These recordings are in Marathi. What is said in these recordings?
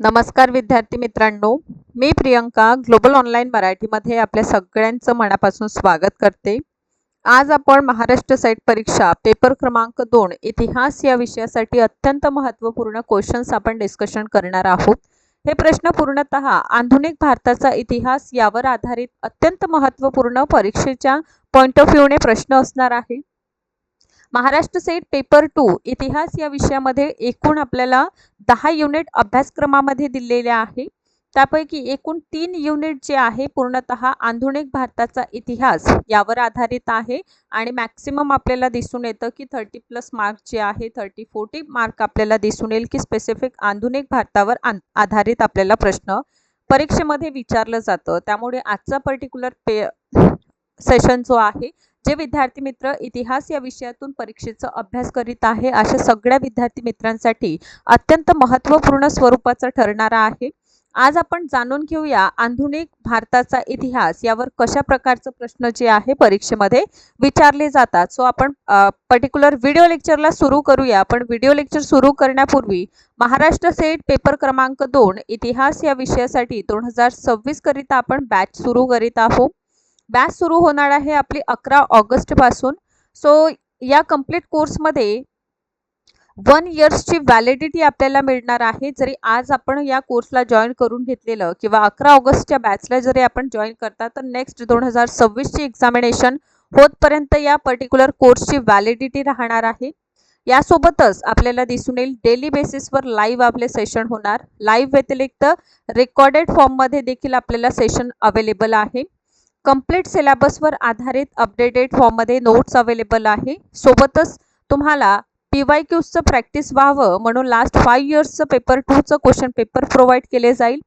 नमस्कार विद्यार्थी मित्रांनो मी प्रियंका ग्लोबल ऑनलाईन मराठीमध्ये आपल्या सगळ्यांचं मनापासून स्वागत करते. आज आपण महाराष्ट्र साईट परीक्षा पेपर क्रमांक दोन इतिहास या विषयासाठी अत्यंत महत्त्वपूर्ण क्वेश्चन्स आपण डिस्कशन करणार आहोत. हे प्रश्न पूर्णतः आधुनिक भारताचा इतिहास यावर आधारित अत्यंत महत्त्वपूर्ण परीक्षेच्या पॉईंट ऑफ व्ह्यूने प्रश्न असणार आहे. महाराष्ट्र सेट पेपर टू इतिहास या विषयामध्ये एकूण आपल्याला दहा युनिट अभ्यासक्रमामध्ये दिलेले आहे. त्यापैकी एकूण तीन युनिट जे आहे पूर्णतः आधुनिक भारताचा इतिहास यावर आधारित आहे. आणि मॅक्सिमम आपल्याला दिसून येतं की थर्टी प्लस मार्क जे आहे थर्टी फोर्टी मार्क आपल्याला दिसून येईल की स्पेसिफिक आधुनिक भारतावर आधारित आपल्याला प्रश्न परीक्षेमध्ये विचारलं जातं. त्यामुळे आजचा पर्टिक्युलर पे सेशन जो आहे जे विद्यार्थी मित्र इतिहास या विषयातून परीक्षेचा अभ्यास करीत आहे अशा सगळ्या विद्यार्थी मित्रांसाठी अत्यंत महत्त्वपूर्ण स्वरूपाचा ठरणारा आहे. आज आपण जाणून घेऊया आधुनिक भारताचा इतिहास यावर कशा प्रकारचं प्रश्न जे आहे परीक्षेमध्ये विचारले जातात. सो आपण पर्टिक्युलर व्हिडिओ लेक्चरला सुरू करूया. पण व्हिडिओ लेक्चर सुरू करण्यापूर्वी महाराष्ट्र सेट पेपर क्रमांक दोन इतिहास या विषयासाठी दोन हजार सव्वीस करिता आपण बॅच सुरू करीत आहोत. बॅच सुरू होणार आहे आपली अकरा ऑगस्टपासून सो या कंप्लीट कोर्समध्ये वन इयर्सची व्हॅलिडिटी आपल्याला मिळणार आहे. जरी आज आपण या कोर्सला जॉईन करून घेतलेलं किंवा अकरा ऑगस्टच्या बॅचला जरी आपण जॉईन करता तर नेक्स्ट दोन हजार सव्वीसची एक्झामिनेशन होतपर्यंत या पर्टिक्युलर कोर्सची व्हॅलिडिटी राहणार आहे. यासोबतच आपल्याला दिसून येईल डेली बेसिसवर लाईव्ह आपले सेशन होणार. लाईव्ह व्यतिरिक्त रेकॉर्डेड फॉर्ममध्ये देखील आपल्याला सेशन अवेलेबल आहे. कंप्लीट सिलेबसवर आधारित अपडेटेड फॉर्ममध्ये नोट्स अवेलेबल आहे. सोबतच तुम्हाला पी वाय क्यूजचं प्रॅक्टिस व्हावं म्हणून लास्ट फाईव्ह इयर्सचं पेपर टूचं क्वेश्चन पेपर प्रोव्हाइड केले जाईल.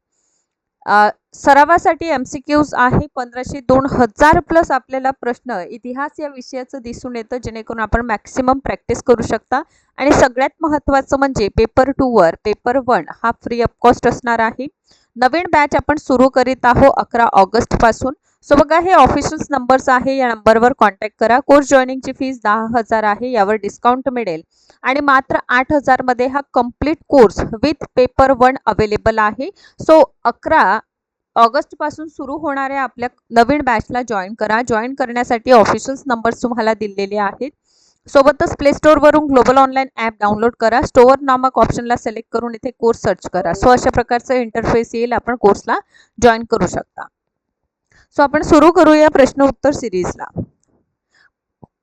सरावासाठी एम सी क्यूज आहे. पंधराशे दोन हजार प्लस आपल्याला प्रश्न इतिहास या विषयाचं दिसून येतं जेणेकरून आपण मॅक्सिमम प्रॅक्टिस करू शकता. आणि सगळ्यात महत्त्वाचं म्हणजे पेपर टूवर पेपर वन हा फ्री ऑफ कॉस्ट असणार आहे. नवीन बॅच आपण सुरू करीत आहोत अकरा ऑगस्टपासून सो बघा हे ऑफिशियल नंबर्स आहे. या नंबरवर कॉन्टॅक्ट करा. कोर्स जॉईनिंगची फीस दहा हजार आहे. यावर डिस्काउंट मिळेल. आणि मात्र आठ हजारमध्ये हा complete course with paper one available आहे. सो अकरा ऑगस्टपासून सुरू होणाऱ्या आपल्या नवीन बॅचला जॉईन करा. जॉईन करण्यासाठी ऑफिशियल्स नंबर्स तुम्हाला दिलेले आहेत. सोबतच प्ले स्टोअरवरून ग्लोबल ऑनलाईन ॲप डाउनलोड करा. स्टोअर नामक ऑप्शनला सिलेक्ट करून इथे कोर्स सर्च करा. सो अशा प्रकारचं इंटरफेस येईल. आपण कोर्सला जॉईन करू शकता. सो आपण सुरू करूया प्रश्न उत्तर सिरीजला.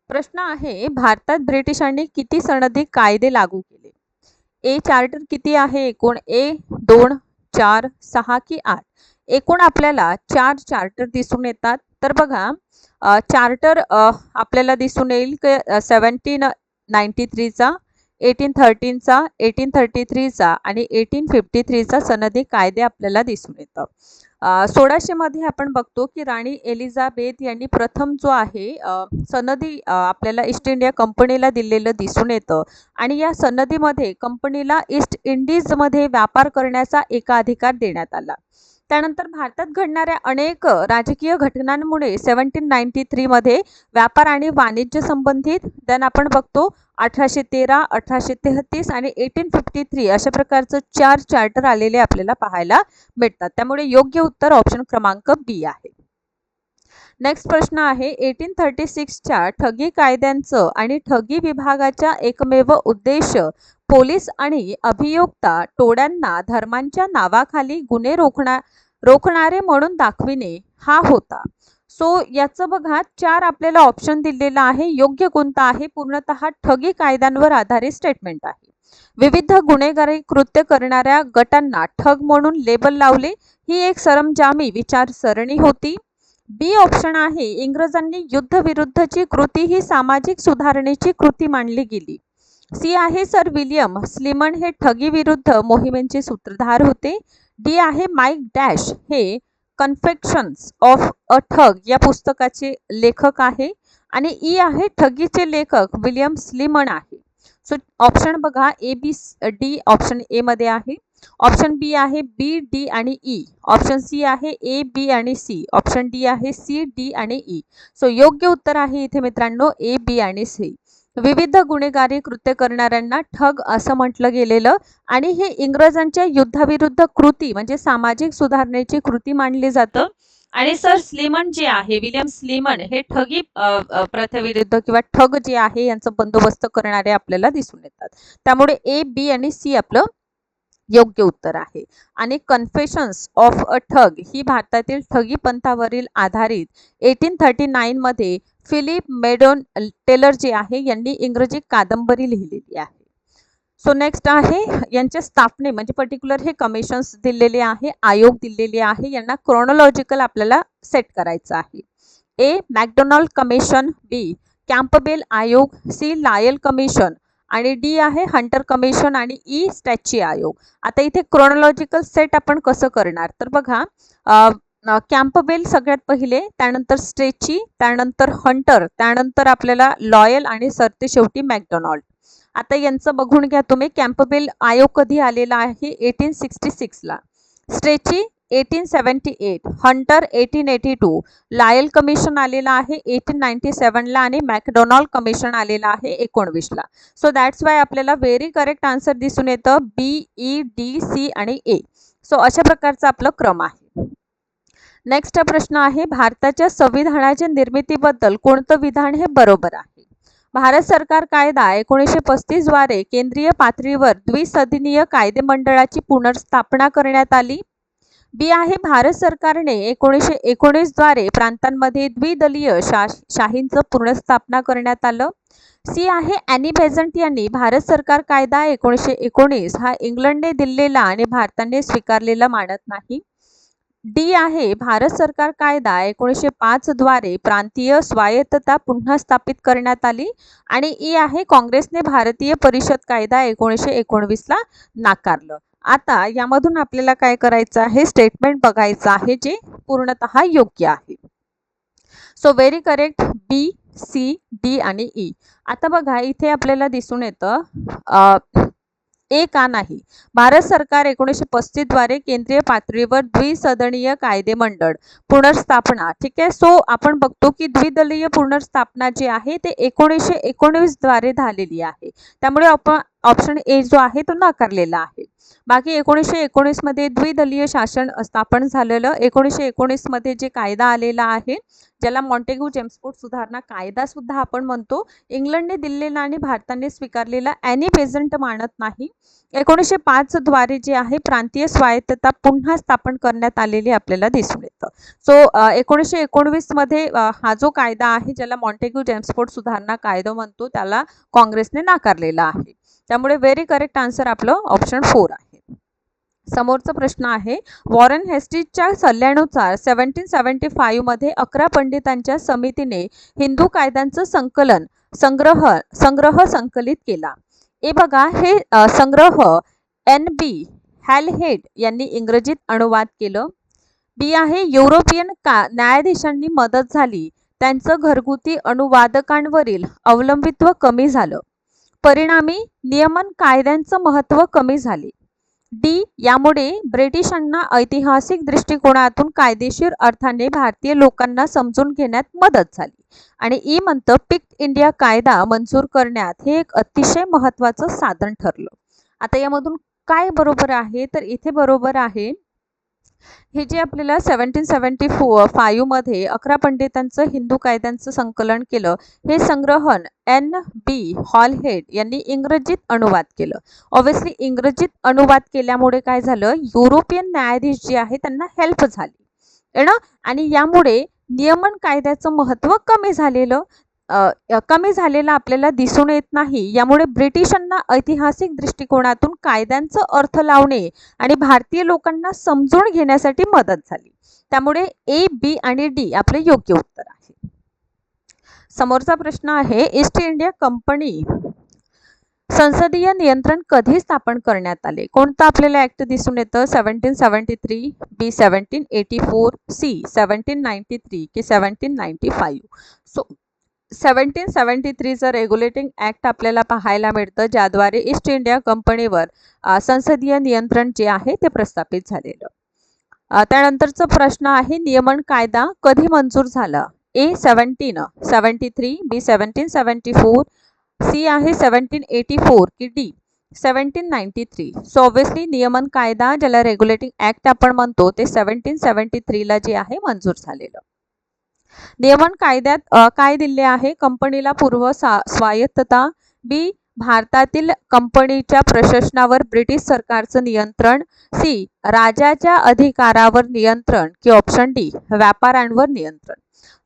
प्रश्न आहे भारतात ब्रिटिशांनी किती सनदी कायदे लागू केले? ए चार्टर किती आहे? एकूण ए दोन चार सहा की आठ? एकूण आपल्याला चार चार्टर दिसून येतात. तर बघा चार्टर आपल्याला दिसून येईल सेवन्टीन नाईन्टी थ्रीचा एटीन थर्टीनचा एटीन थर्टी थ्रीचा आणि एटीन फिफ्टी थ्रीचा सनदी कायदे आपल्याला दिसून येतं. सोळाशेमध्ये आपण बघतो की राणी एलिझाबेथ यांनी प्रथम जो आहे सनदी आपल्याला ईस्ट इंडिया कंपनीला दिलेलं दिसून येतं. आणि या सनदीमध्ये कंपनीला ईस्ट इंडिजमध्ये व्यापार करण्याचा एकाधिकार देण्यात आला. त्यानंतर भारतात घडणाऱ्या अनेक राजकीय घटनांमुळे सेवन्टीन नाईन्टी थ्रीमध्ये व्यापार आणि वाणिज्य संबंधित देन आपण बघतो अठराशे तेरा अठराशे तेहतीस आणि एटीन फिफ्टी थ्री अशा प्रकारचं चार चार्टर आलेले आपल्याला पाहायला भेटतात त्यामुळे योग्य उत्तर ऑप्शन क्रमांक बी आहे. नेक्स्ट प्रश्न आहे एटीन थर्टी सिक्सच्या ठगी कायद्यांचं आणि ठगी विभागाच्या एकमेव उद्देश पोलीस आणि अभियोक्ता टोळ्यांना धर्मांच्या नावाखाली गुन्हे रोखणा रोखणारे म्हणून दाखविणे हा होता. सो याचं बघा चार आपल्याला ऑप्शन दिलेला आहे. योग्य कोणता आहे? पूर्णतः ठगी कायद्यांवर आधारित स्टेटमेंट आहे. विविध गुन्हेगारी कृत्य करणाऱ्या गटांना ठग म्हणून लेबल लावले. ही एक सरंजामी विचारसरणी होती. बी ऑप्शन आहे इंग्रजांनी युद्ध विरुद्धची कृती ही सामाजिक सुधारणेची कृती मानली गेली. सी आहे सर विलियम. स्लिमन हे ठगी विरुद्ध मोहिमेंचे सूत्रधार होते. डी आहे माईक डॅश. हे कन्फेक्शन्स ऑफ अ ठग या पुस्तकाचे लेखक आहे. आणि ई आहे ठगीचे लेखक विलियम स्लिमन आहे. सो ऑप्शन बघा. A B D option A मध्ये आहे. ऑप्शन बी आहे बी डी आणि ई. ऑप्शन सी आहे ए बी आणि सी. ऑप्शन डी आहे सी डी आणि ई. सो योग्य उत्तर आहे इथे मित्रांनो ए बी आणि सी. विविध गुन्हेगारी कृत्य करणाऱ्यांना ठग असं म्हटलं गेलेलं आणि हे इंग्रजांच्या युद्धाविरुद्ध कृती म्हणजे सामाजिक सुधारणेची कृती मानली जातं. आणि सर स्लीमन जे आहे विलियम स्लीमन हे ठगी प्रथेविरुद्ध किंवा ठग जे आहे यांचा बंदोबस्त करणारे आपल्याला दिसून येतात. त्यामुळे ए बी आणि सी आपलं योग्य उत्तर आहे. आणि कन्फेशन्स ऑफ अ ठग ही भारतातील ठगी पंथावरील आधारित एटीन थर्टी नाईनमध्ये फिलिप मेडोन टेलर जे आहे यांनी इंग्रजी कादंबरी लिहिलेली आहे. सो नेक्स्ट आहे यांच्या स्थापने म्हणजे पर्टिक्युलर हे कमिशन्स दिलेले आहे आयोग दिलेले आहे यांना क्रोनॉलॉजिकल आपल्याला सेट करायचं आहे. A MacDonnell commission B Campbell आयोग सी लायल कमिशन आणि डी आहे हंटर कमिशन आणि e ई स्टॅची आयोग. आता इथे क्रोनॉलॉजिकल सेट आपण कसं करणार? तर बघा कॅम्पबेल सगळ्यात पहिले त्यानंतर स्ट्रेची त्यानंतर हंटर त्यानंतर आपल्याला लॉयल आणि सरते शेवटी मॅकडोनाल्ड आता यांचं बघून घ्या तुम्ही कॅम्पबेल आयोग कधी आलेला आहे? Eighteen sixty सिक्सला Strachey eighteen seventy eight Hunter eighteen eighty two Lyall commission आलेलं आहे एटीन नाईन्टी सेवनला आणि मॅकडोनॉल्ड कमिशन आलेलं आहे एकोणवीसला. सो दॅट्स वाय आपल्याला व्हेरी करेक्ट आन्सर दिसून येतं बी ई डी सी आणि ए सो अशा प्रकारचा आपलं क्रम आहे. नेक्स्ट प्रश्न आहे भारताच्या संविधानाच्या निर्मितीबद्दल कोणतं विधान हे बरोबर आहे? भारत सरकार कायदा एकोणीसशे पस्तीसद्वारे केंद्रीय पातळीवर द्विसदनीय कायदे मंडळाची पुनर्स्थापना करण्यात आली. बी आहे भारत सरकारने एकोणीसशे एकोणीसद्वारे प्रांतांमध्ये द्विदलीय शा शाहींचं पुनर्स्थापना करण्यात आलं. सी आहे ॲनी बेझंट यांनी भारत सरकार कायदा एकोणीसशे एकोणीस हा इंग्लंडने दिलेला आणि भारताने स्वीकारलेला मानत नाही. डी आहे भारत सरकार कायदा एकोणीसशे पाचद्वारे प्रांतीय स्वायत्तता पुन्हा स्थापित करण्यात आली आणि ई आहे काँग्रेसने भारतीय परिषद कायदा एकोणीसशे एकोणवीसला नाकारलं. आता यामधून आपल्याला काय करायचं आहे? स्टेटमेंट बघायचं आहे जे पूर्णतः योग्य आहे. So very correct B C D आणि ई आता बघा इथे आपल्याला दिसून येतं ए का नाही? भारत सरकार एकोणीसशे पस्तीसद्वारे केंद्रीय पातळीवर द्विसदनीय कायदे मंडळ पुनर्स्थापना ठीक आहे? सो आपण बघतो की द्विदलीय पुनर्स्थापना जी आहे ते एकोणीसशे एकोणीसद्वारे झालेली आहे. त्यामुळे आपण ऑप्शन ए जो आहे तो नाकारलेला आहे. बाकी एकोणीसशे एकोणीसमध्ये द्विदलीय शासन स्थापन झालेलं एकोणीसशे एकोणीसमध्ये जे कायदा आलेला आहे ज्याला मॉन्टेग्यू जेम्सपोर्ट सुधारणा कायदा सुद्धा आपण म्हणतो इंग्लंडने दिलेला आणि भारताने स्वीकारलेला ॲनी पेझंट मानत नाही. एकोणीसशे पाचद्वारे जे आहे प्रांतीय स्वायत्तता पुन्हा स्थापन करण्यात आलेली आपल्याला दिसून येतं. सो एकोणीसशे एकोणवीसमध्ये हा जो कायदा आहे ज्याला मॉन्टेग्यू जेम्सपोर्ट सुधारणा कायदा म्हणतो त्याला काँग्रेसने नाकारलेला आहे. त्यामुळे व्हेरी करेक्ट आन्सर आपलं ऑप्शन फोर आहे. समोरचा प्रश्न आहे वॉरन हेस्टीजच्या सल्ल्यानुसार सेवन्टीन सेवन्टी फाईव्हमध्ये अकरा पंडितांच्या समितीने हिंदू कायद्यांचं संकलन संग्रह संग्रह संकलित केला. ए बघा हे संग्रह एन बी हॅलहेड यांनी इंग्रजीत अनुवाद केलं. बी आहे युरोपियन का न्यायाधीशांनी मदत झाली. त्यांचं घरगुती अनुवादकांवरील अवलंबित्व कमी झालं. परिणामी नियमन कायद्यांचं महत्त्व कमी झाले. डी. यामुळे ब्रिटिशांना ऐतिहासिक दृष्टिकोनातून कायदेशीर अर्थाने भारतीय लोकांना समजून घेण्यात मदत झाली आणि ई म्हणतं पिक इंडिया कायदा मंजूर करण्यात हे एक अतिशय महत्त्वाचं साधन ठरलं. आता यामधून काय बरोबर आहे? तर इथे बरोबर आहे हे जे आपल्याला सेवन्टीन सेवन्टी फो फाईव्हमध्ये अकरा पंडितांचं हिंदू कायद्यांचं संकलन केलं हे संग्रहण एन बी हॉलहेड यांनी इंग्रजीत अनुवाद केलं. ऑब्व्हियसली इंग्रजीत अनुवाद केल्यामुळे काय झालं? युरोपियन न्यायाधीश जे आहे त्यांना हेल्प झाली. ना? आणि यामुळे नियमन कायद्याचं महत्त्व कमी झालेलं. कमी झालेला आपल्याला दिसून येत नाही. यामुळे ब्रिटिशांना ऐतिहासिक दृष्टिकोनातून कायद्यांचं अर्थ लावणे आणि भारतीय लोकांना समजून घेण्यासाठी मदत झाली. त्यामुळे ए बी आणि डी आपले योग्य उत्तर आहे. समोरचा प्रश्न आहे ईस्ट इंडिया कंपनी संसदीय नियंत्रण कधी स्थापन करण्यात आले? कोणतं आपल्याला ऍक्ट दिसून येतं? Seventeen seventy three B seventeen eighty four C seventeen ninety three की seventeen ninety five so seventeen seventy थ्रीचं regulating act आपल्याला पाहायला मिळतं ज्याद्वारे ईस्ट इंडिया कंपनीवर संसदीय नियंत्रण जे आहे ते प्रस्थापित झालेलं. त्यानंतरचा प्रश्न आहे नियमन कायदा कधी मंजूर झाला? A seventeen seventy three B seventeen seventy four C आहे सेवन्टीन एटी फोर की D seventeen ninety three so obviously नियमन कायदा ज्याला रेग्युलेटिंग ॲक्ट आपण म्हणतो ते सेवन्टीन सेवन्टी थ्रीला जे आहे मंजूर झालेलं. नियमन कायद्यात अ, काय दिले आहे? कंपनीला पूर्व स्वायत्तता. बी भारतातील कंपनीच्या प्रशासनावर ब्रिटिश सरकारचं नियंत्रण. सी राजाच्या अधिकारावर नियंत्रण. की ऑप्शन डी व्यापाऱ्यांवर नियंत्रण.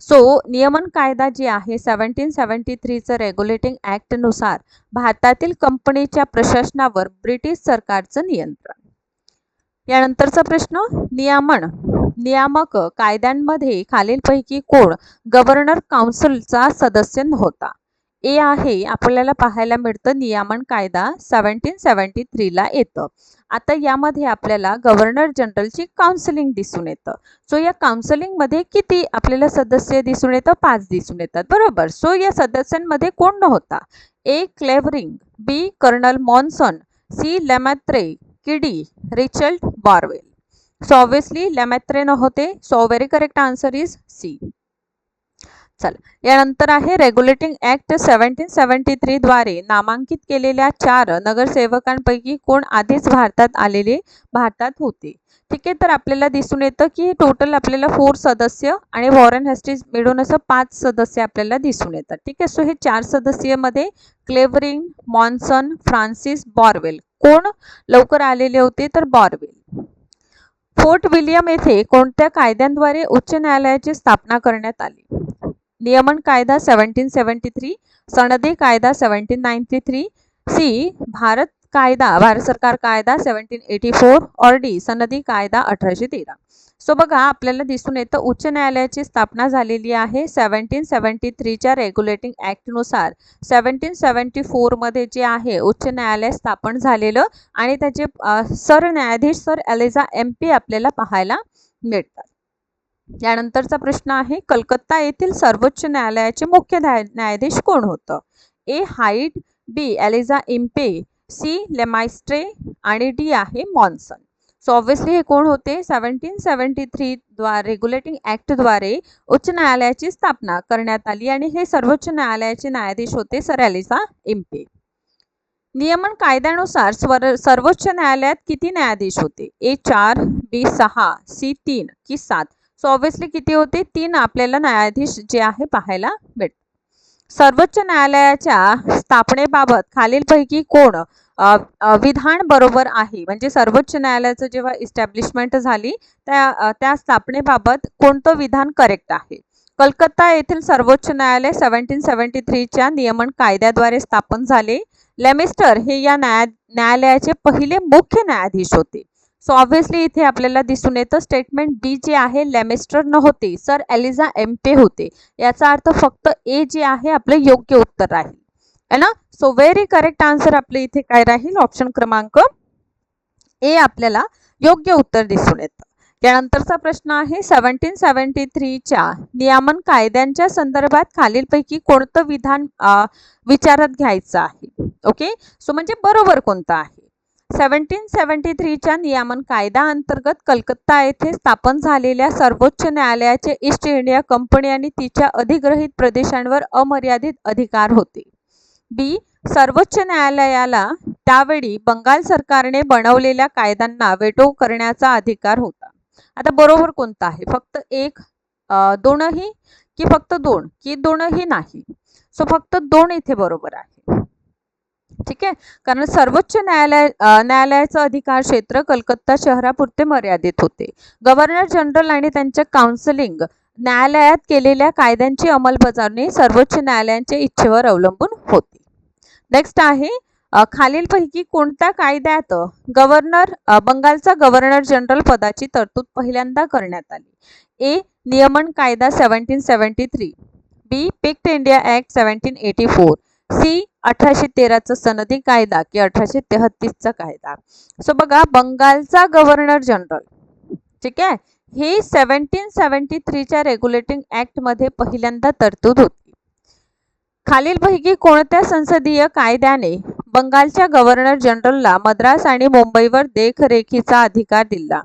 सो नियमन कायदा जे आहे सेवन्टीन सेवन्टी थ्रीचं रेग्युलेटिंग ॲक्टनुसार भारतातील कंपनीच्या प्रशासनावर ब्रिटिश सरकारचं नियंत्रण. यानंतरचा प्रश्न नियमन. नियामक कायद्यांमध्ये खालीलपैकी कोण गव्हर्नर काउन्सिलचा सदस्य नव्हता. ए आहे आपल्याला पाहायला मिळतं नियामन कायदा सेवन्टीन सेवन्टी थ्रीला येतं. आता यामध्ये आपल्याला गव्हर्नर जनरलची काउन्सिलिंग दिसून येतं. सो या काउन्सिलिंगमध्ये किती आपल्याला सदस्य दिसून येतं? पाच दिसून येतात. बरोबर? सो या सदस्यांमध्ये कोण नव्हता? ए. क्लेवरिंग बी. Colonel monsoon C. लेमॅत्रे किडी रिचल्ड बॉर्वेल. सो ऑब्विसली लेमॅत्रे नव्हते so very correct answer is C चला. यानंतर आहे रेग्युलेटिंग ऍक्ट सेवन्टीन थ्री थ्रीद्वारे नामांकित केलेल्या चार नगरसेवकांपैकी कोण आधीच भारतात आलेले भारतात होते. ठीक आहे तर आपल्याला दिसून येतं की टोटल आपल्याला फोर सदस्य आणि वॉरन हेस्टीज मिळून असं पाच सदस्य आपल्याला दिसून येतात. ठीक आहे सो हे चार सदस्यमध्ये क्लेवरिंग मॉन्सन फ्रान्सिस बॉरवेल कोण लवकर आलेले होते? तर बॉरवेल फोर्ट विलियम येथे कोणत्या कायद्यांद्वारे उच्च न्यायालयाची स्थापना करण्यात आली? नियमन कायदा सेवन्टीन सेवन्टी थ्री सनदी कायदा seventeen ninety three C Bharat कायदा भारत सरकार कायदा सेवन्टीन एटी फोर और डी सनदी कायदा अठराशे तेरा. सो बघा आपल्याला दिसून येतं उच्च न्यायालयाची स्थापना झालेली आहे सेवन्टीन सेवन्टी थ्रीच्या रेग्युलेटिंग ॲक्टनुसार. सेवन्टीन सेवन्टी फोरमध्ये जे आहे उच्च न्यायालय स्थापन झालेलं आणि त्याचे सरन्यायाधीश सर एलेझा एम पी आपल्याला पाहायला मिळतात. यानंतरचा प्रश्न आहे कलकत्ता येथील सर्वोच्च न्यायालयाचे मुख्य न्याय- न्यायाधीश कोण होतं? A. Hyde B. Elijah Impey C. Lemaistre आणि डी आहे मॉन्सन. सो ऑब्व्हियसली हे कोण होते? सेवन्टीन सेवन्टी थ्री द्वारे रेग्युलेटिंग ॲक्टद्वारे उच्च न्यायालयाची स्थापना करण्यात आली आणि हे सर्वोच्च न्यायालयाचे न्यायाधीश होते सर एलिझा इम्पे. नियमन कायद्यानुसार स्वर सर्वोच्च न्यायालयात किती न्यायाधीश होते? ए चार बी सहा सी तीन की सात. सो ऑब्व्हियसली किती होते? तीन आपल्याला न्यायाधीश जे आहे पाहायला भेटतात सर्वोच्च न्यायालयाच्या स्थापनेबाबत खालीलपैकी कोण विधान बरोबर आहे. म्हणजे सर्वोच्च न्यायालयाचं जेव्हा इस्टॅब्लिशमेंट झाली त्या त्या स्थापनेबाबत कोणतं विधान करेक्ट आहे? कलकत्ता येथील सर्वोच्च न्यायालय सेवन्टीन सेवन्टी थ्रीच्या नियमन कायद्याद्वारे स्थापन झाले. लेमिस्टर हे या न्याया न्यायालयाचे पहिले मुख्य न्यायाधीश होते. सो ऑब्व्हियसली इथे आपल्याला दिसून येतं स्टेटमेंट बी जे आहे लेमिस्टर नव्हते. सर एलिझा एम पे होते. याचा अर्थ फक्त ए जे आहे आपलं योग्य उत्तर राहील. आहे ना? सो व्हेरी करेक्ट आन्सर आपले इथे काय राहील? ऑप्शन क्रमांक ए आपल्याला योग्य उत्तर दिसून येतं. त्यानंतरचा प्रश्न आहे सेव्हन्टीन सेव्हन्टी थ्रीच्या नियमन कायद्यांच्या संदर्भात खालीलपैकी कोणतं विधान विचारात घ्यायचं आहे? ओके सो म्हणजे बरोबर कोणतं आहे? सेव्हन्टीन सेव्हन्टी थ्रीच्या नियमन कायदा अंतर्गत कलकत्ता येथे स्थापन झालेल्या सर्वोच्च न्यायालयाचे ईस्ट इंडिया कंपनी आणि तिच्या अधिग्रहित प्रदेशांवर अमर्यादित अधिकार होते. बी सर्वोच्च न्यायालयाला त्यावेळी बंगाल सरकारने बनवलेल्या कायद्यांना वेटो करण्याचा अधिकार होता. आता बरोबर कोणता आहे? फक्त एक दोनही की फक्त दोन? की दोनही नाही? सो फक्त दोन इथे बरोबर आहे. ठीक आहे? कारण सर्वोच्च न्यायालय न्यायालयाचा न्यायालयाचं अधिकार क्षेत्र कलकत्ता शहरापुरते मर्यादित होते. गव्हर्नर जनरल आणि त्यांच्या काउन्सिलिंग न्यायालयात केलेल्या कायद्यांची अंमलबजावणी सर्वोच्च न्यायालयांच्या इच्छेवर अवलंबून होती. नेक्स्ट आहे खालीलपैकी कोणत्या कायद्यात गव्हर्नर बंगालचा गव्हर्नर जनरल पदाची तरतूद पहिल्यांदा करण्यात आली? ए नियमन कायदा seventeen seventy three B Pitt India act seventeen eighty four C अठराशे तेराचा सनदी कायदा की अठराशे तेहतीसचा कायदा. सो बघा बंगालचा गव्हर्नर जनरल ठीक आहे? हे सेवन्टीन सेवन्टी थ्रीच्या रेग्युलेटिंग ॲक्टमध्ये पहिल्यांदा तरतूद होती. खालीलपैकी कोणत्या संसदीय कायद्याने बंगालच्या गव्हर्नर जनरलला मद्रास आणि मुंबईवर देखरेखीचा अधिकार दिला?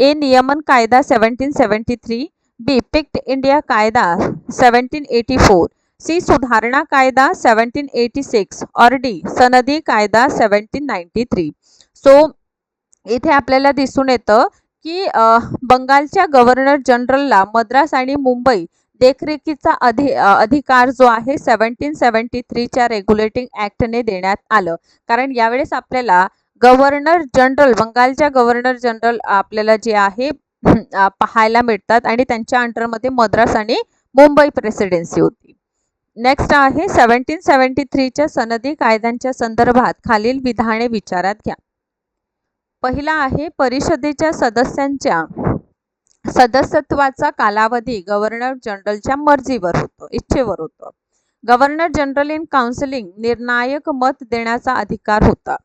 ए. नियमन कायदा seventeen seventy three B. Pitt India कायदा सेव्हन्टीन एटी फोर सी. सुधारणा कायदा सेव्हन्टीन एटी सिक्स और डी. सनदी कायदा सेव्हन्टीन नाईन्टी थ्री. सो इथे आपल्याला दिसून येतं की बंगालच्या गव्हर्नर जनरलला मद्रास आणि मुंबई देखरेखीचा अधि अधिकार जो आहे सेवन्टीन सेवन्टी थ्रीच्या रेग्युलेटिंग ॲक्टने देण्यात आलं. कारण यावेळेस आपल्याला गव्हर्नर जनरल बंगालच्या गव्हर्नर जनरल आपल्याला जे आहे पाहायला मिळतात आणि त्यांच्या अंडरमध्ये मद्रास आणि मुंबई प्रेसिडेन्सी होती. नेक्स्ट आहे सेवन्टीन सेवन्टी थ्रीच्या सनदी कायद्यांच्या संदर्भात खालील विधाने विचारात घ्या. पहिला आहे परिषदेच्या सदस्यांच्या सदस्यत्वाचा कालावधी गव्हर्नर जनरलच्या मर्जीवर होतो इच्छेवर होतो. गव्हर्नर जनरल इन काउन्सिलिंग निर्णायक मत देण्याचा अधिकार होता.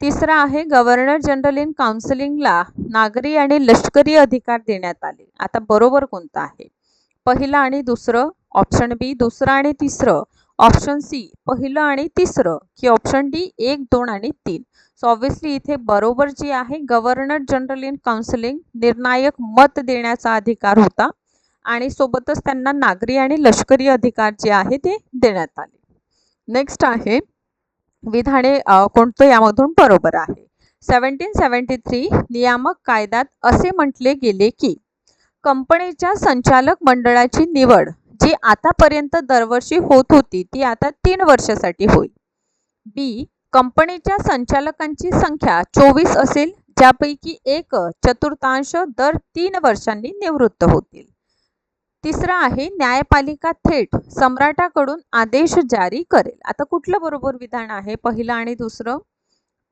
तिसरा आहे गव्हर्नर जनरल इन काउन्सिलिंगला नागरी आणि लष्करी अधिकार देण्यात आले. आता बरोबर कोणतं आहे? पहिलं आणि दुसरं ऑप्शन बी दुसरं आणि तिसरं ऑप्शन सी पहिलं आणि तिसरं की ऑप्शन डी एक दोन आणि तीन. सो ऑब्व्हियसली इथे बरोबर जी आहे गव्हर्नर जनरल इन काउन्सिलिंग निर्णायक मत देण्याचा अधिकार होता. आणि सोबतच त्यांना नागरी आणि लष्करी अधिकार जे आहे ते देण्यात आले. नेक्स्ट आहे विधाने कोणतं यामधून बरोबर आहे? सेवन्टीन सेवन्टी थ्री नियामक कायद्यात असे म्हटले गेले की कंपनीच्या संचालक मंडळाची निवड जी आतापर्यंत दरवर्षी होत होती ती आता तीन वर्षासाठी होईल. बी कंपनीच्या संचालकांची संख्या चोवीस असेल ज्यापैकी एक चतुर्थांश दर तीन वर्षांनी निवृत्त होतील. तिसरं आहे न्यायपालिका थेट सम्राटाकडून आदेश जारी करेल. आता कुठलं बरोबर विधान आहे? पहिलं आणि दुसरं?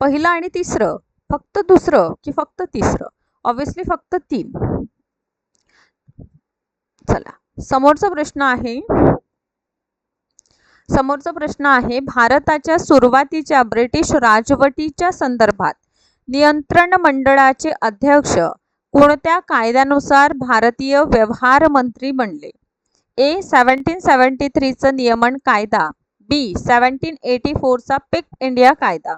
पहिलं आणि तिसरं? फक्त दुसरं की फक्त तिसरं? ऑब्विसली फक्त तीन? चला. समोरचा प्रश्न आहे. समोरचा प्रश्न आहे भारताच्या सुरुवातीच्या ब्रिटिश राजवटीच्या संदर्भात नियंत्रण मंडळाचे अध्यक्ष कोणत्या कायद्यानुसार भारतीय व्यवहार मंत्री बनले? ए सेवन्टीन सेवन्टी थ्रीचं नियमन कायदा बी सेवन्टीन एटी फोरचा पिक इंडिया कायदा.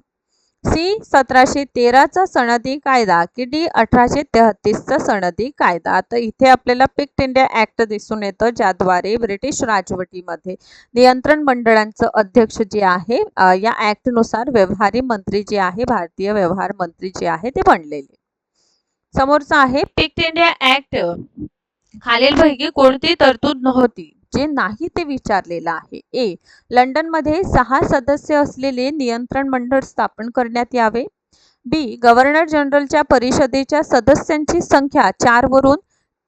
सी सतराशे तेराचा सनदी कायदा की डी अठराशे तेहतीसचा सनदी कायदा. तर इथे आपल्याला पिक्ट इंडिया ऍक्ट दिसून येतं ज्याद्वारे ब्रिटिश राजवटीमध्ये नियंत्रण मंडळांचं अध्यक्ष जे आहे या ऍक्टनुसार व्यवहारी मंत्री जे आहे भारतीय व्यवहार मंत्री जे आहे ते बनलेले. समोरचा आहे पिक्ट इंडिया ॲक्ट खालीलपैकी कोणती तरतूद नव्हती. जे नाही ते विचारलेलं आहे. ए. लंडनमध्ये सहा सदस्य असलेले नियंत्रण मंडळ स्थापन करण्यात यावे. बी. गव्हर्नर जनरलच्या परिषदेच्या सदस्यांची संख्या चारवरून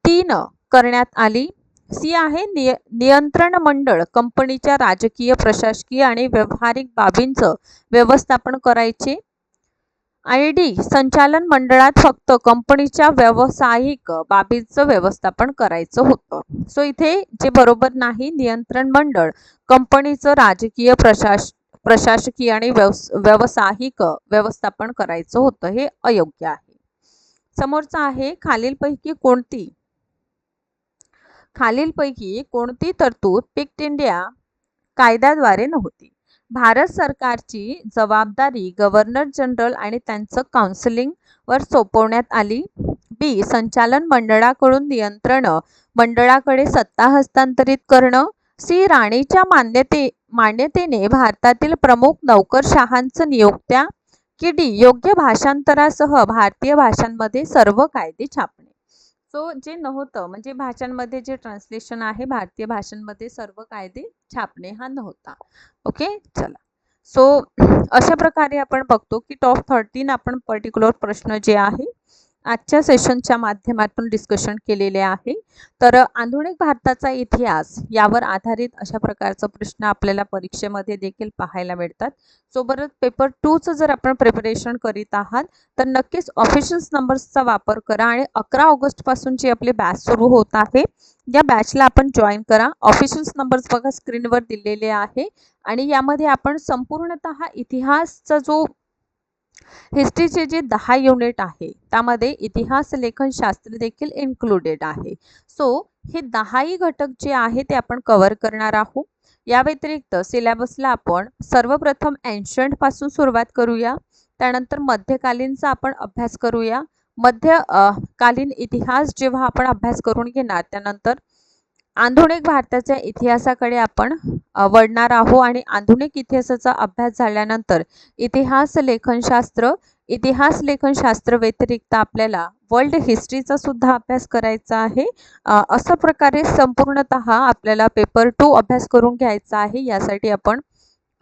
तीन करण्यात आली. सी आहे निय नियंत्रण मंडळ कंपनीच्या राजकीय प्रशासकीय आणि व्यावहारिक बाबींचं व्यवस्थापन करायचे. आय डी संचालन मंडळात फक्त कंपनीच्या व्यावसायिक बाबींचं व्यवस्थापन करायचं होतं. सो इथे जे बरोबर नाही नियंत्रण मंडळ कंपनीचं राजकीय प्रशास प्रशासकीय आणि व्यवस व्यावसायिक व्यवस्थापन करायचं होतं हे अयोग्य आहे. समोरचं आहे खालीलपैकी कोणती? खालीलपैकी कोणती तरतूद पिक्ट इंडिया कायद्याद्वारे नव्हती. भारत सरकारची जबाबदारी गव्हर्नर जनरल आणि त्यांचं काउन्सिलिंगवर सोपवण्यात आली. बी. संचालन मंडळाकडून नियंत्रण मंडळाकडे सत्ता हस्तांतरित करणं. सी. राणीच्या मान्यते मान्यतेने भारतातील प्रमुख नौकरशहांचं नियुक्त्या. की डी. योग्य भाषांतरासह भारतीय भाषांमध्ये सर्व कायदे छाप सो जे नव्हतं म्हणजे भाषांमध्ये जे ट्रान्सलेशन आहे भारतीय भाषांमध्ये सर्व कायदे छापणे हा नव्हता. ओके? चला. सो अशा प्रकारे आपण बघतो की टॉप थर्टीन आपण पर्टिक्युलर प्रश्न जे आहे आजच्या सेशनच्या माध्यमातून डिस्कशन केलेले आहे. तर आधुनिक भारताचा इतिहास यावर आधारित अशा प्रकारचा प्रश्न आपल्याला परीक्षेमध्ये देखील पाहायला मिळतात. सोबतच पेपर टूचं जर आपण प्रिपरेशन करीत आहात तर नक्कीच ऑफिशियल्स नंबर्सचा वापर करा आणि अकरा ऑगस्टपासून जी आपली बॅच सुरू होत आहे या बॅचला आपण जॉईन करा. ऑफिशियल्स नंबर्स बघा स्क्रीनवर दिलेले आहे. आणि यामध्ये आपण संपूर्णतः इतिहासचा जो हिस्ट्रीचे जे दहा युनिट आहे त्यामध्ये इतिहास लेखन शास्त्र देखील इन्क्लुडेड आहे. सो हे दहाही घटक जे आहे ते आपण कव्हर करणार आहोत. या व्यतिरिक्त सिलेबसला आपण सर्वप्रथमपासून सुरुवात करूया. त्यानंतर मध्यकालीनचा आपण अभ्यास करूया. मध्य कालीन इतिहास जेव्हा आपण अभ्यास करून घेणार त्यानंतर आधुनिक भारताच्या इतिहासाकडे आपण वळणार आहोत आणि आधुनिक इतिहासाचा अभ्यास झाल्यानंतर इतिहास लेखनशास्त्र इतिहास लेखनशास्त्र व्यतिरिक्त आपल्याला वर्ल्ड हिस्ट्रीचा सुद्धा अभ्यास करायचा आहे. अशा प्रकारे संपूर्णतः आपल्याला पेपर टू अभ्यास करून घ्यायचा आहे. यासाठी आपण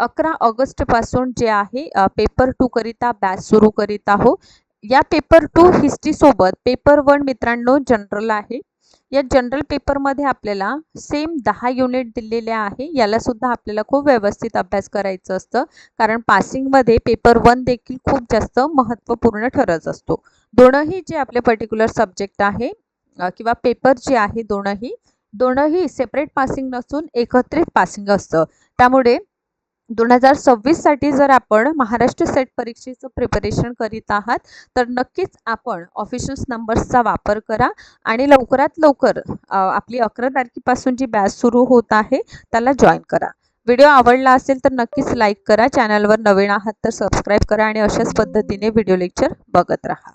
अकरा ऑगस्टपासून जे आहे पेपर टू करिता बॅच सुरू करीत आहोत. या पेपर टू हिस्ट्रीसोबत पेपर वन मित्रांनो जनरल आहे. या जनरल पेपरमध्ये आपल्याला सेम दहा युनिट दिलेले आहे. याला सुद्धा आपल्याला खूप व्यवस्थित अभ्यास करायचं असतं. कारण पासिंगमध्ये पेपर वन देखील खूप जास्त महत्त्वपूर्ण ठरत असतो. दोनही जे आपले पर्टिक्युलर सब्जेक्ट आहे किंवा पेपर जे आहे दोनही दोनही सेपरेट पासिंग नसून एकत्रित पासिंग असतं. त्यामुळे दोन हजार सव्वीससाठी जर आपण महाराष्ट्र सेट परीक्षेचं प्रिपरेशन करीत आहात तर नक्कीच आपण ऑफिशियल्स नंबर्सचा वापर करा आणि लवकरात लवकर आपली अकरा तारखेपासून जी बॅच सुरू होत आहे त्याला जॉईन करा. व्हिडिओ आवडला असेल तर नक्कीच लाईक करा. चॅनलवर नवीन आहात तर सबस्क्राईब करा आणि अशाच पद्धतीने व्हिडिओ लेक्चर बघत राहा.